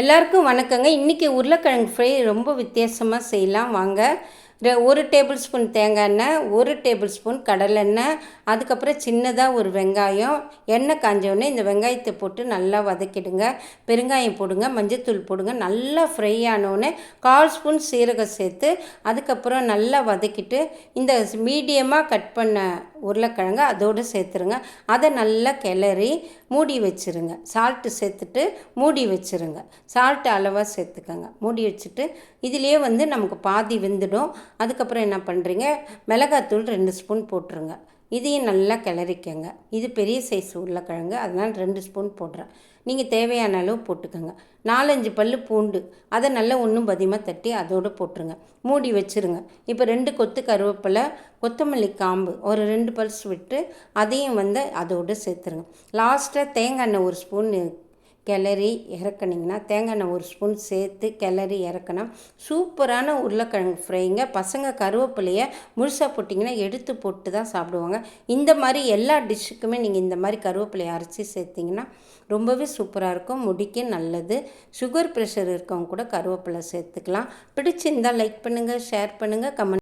எல்லாருக்கும் வணக்கங்க. இன்றைக்கி உருளைக்கிழங்கு ஃப்ரை ரொம்ப வித்தியாசமாக செய்யலாம். வாங்க. ஒரு டேபிள் ஸ்பூன் தேங்காய் எண்ணெய் ஒரு டேபிள் ஸ்பூன் கடலெண்ணெய் அதுக்கப்புறம் சின்னதாக ஒரு வெங்காயம் எண்ணெய் காஞ்ச இந்த வெங்காயத்தை போட்டு நல்லா வதக்கிடுங்க. பெருங்காயம் போடுங்க மஞ்சத்தூள் போடுங்க. நல்லா ஃப்ரை ஆனோடனே கால் ஸ்பூன் சீரகம் சேர்த்து அதுக்கப்புறம் நல்லா வதக்கிட்டு இந்த மீடியமாக கட் பண்ண உருளைக்கிழங்கு அதோடு சேர்த்துருங்க. அதை நல்லா கிளறி மூடி வச்சிருங்க. சால்ட்டு சேர்த்துட்டு மூடி வச்சிருங்க. சால்ட்டு அளவாக சேர்த்துக்கோங்க. மூடி வச்சுட்டு இதுலேயே வந்து நமக்கு பாதி வெந்துடும். அதுக்கப்புறம் என்ன பண்ணுறீங்க மிளகாத்தூள் ரெண்டு ஸ்பூன் போட்டுருங்க. இதையும் நல்லா கிளறிக்கங்க. இது பெரிய சைஸ் உருளைக்கிழங்கு அதனால் ரெண்டு ஸ்பூன் போடுறேன் நீங்கள் தேவையான அளவு போட்டுக்கோங்க. நாலஞ்சு பல் பூண்டு அதை நல்லா ஒன்றும் பதியமாக தட்டி அதோடு போட்டுருங்க. மூடி வச்சிருங்க. இப்போ ரெண்டு கொத்து கருவேப்பிலை கொத்தமல்லி காம்பு ஒரு ரெண்டு பல்ஸ் விட்டு அதையும் வந்து அதோடு சேர்த்துருங்க. லாஸ்ட்டாக தேங்காய் எண்ணெய் ஒரு ஸ்பூன் கிளறி இறக்குனீங்கன்னா தேங்காய் எண்ணெய் ஒரு ஸ்பூன் சேர்த்து கிளறி இறக்கணும் சூப்பரான உருளைக்கிழங்கு ஃப்ரைங்க. பசங்க கருவேப்பிலையை முழுசாக போட்டிங்கன்னா எடுத்து போட்டு தான் சாப்பிடுவாங்க. இந்த மாதிரி எல்லா டிஷ்ஷுக்குமே நீங்கள் இந்த மாதிரி கருவேப்பிலையை அரைச்சி சேர்த்திங்கன்னா ரொம்பவே சூப்பராக இருக்கும். முடிக்க நல்லது. சுகர் ப்ரெஷர் இருக்கவங்க கூட கருவேப்பிலை சேர்த்துக்கலாம். பிடிச்சிருந்தால் லைக் பண்ணுங்கள் ஷேர் பண்ணுங்கள் கமெண்ட்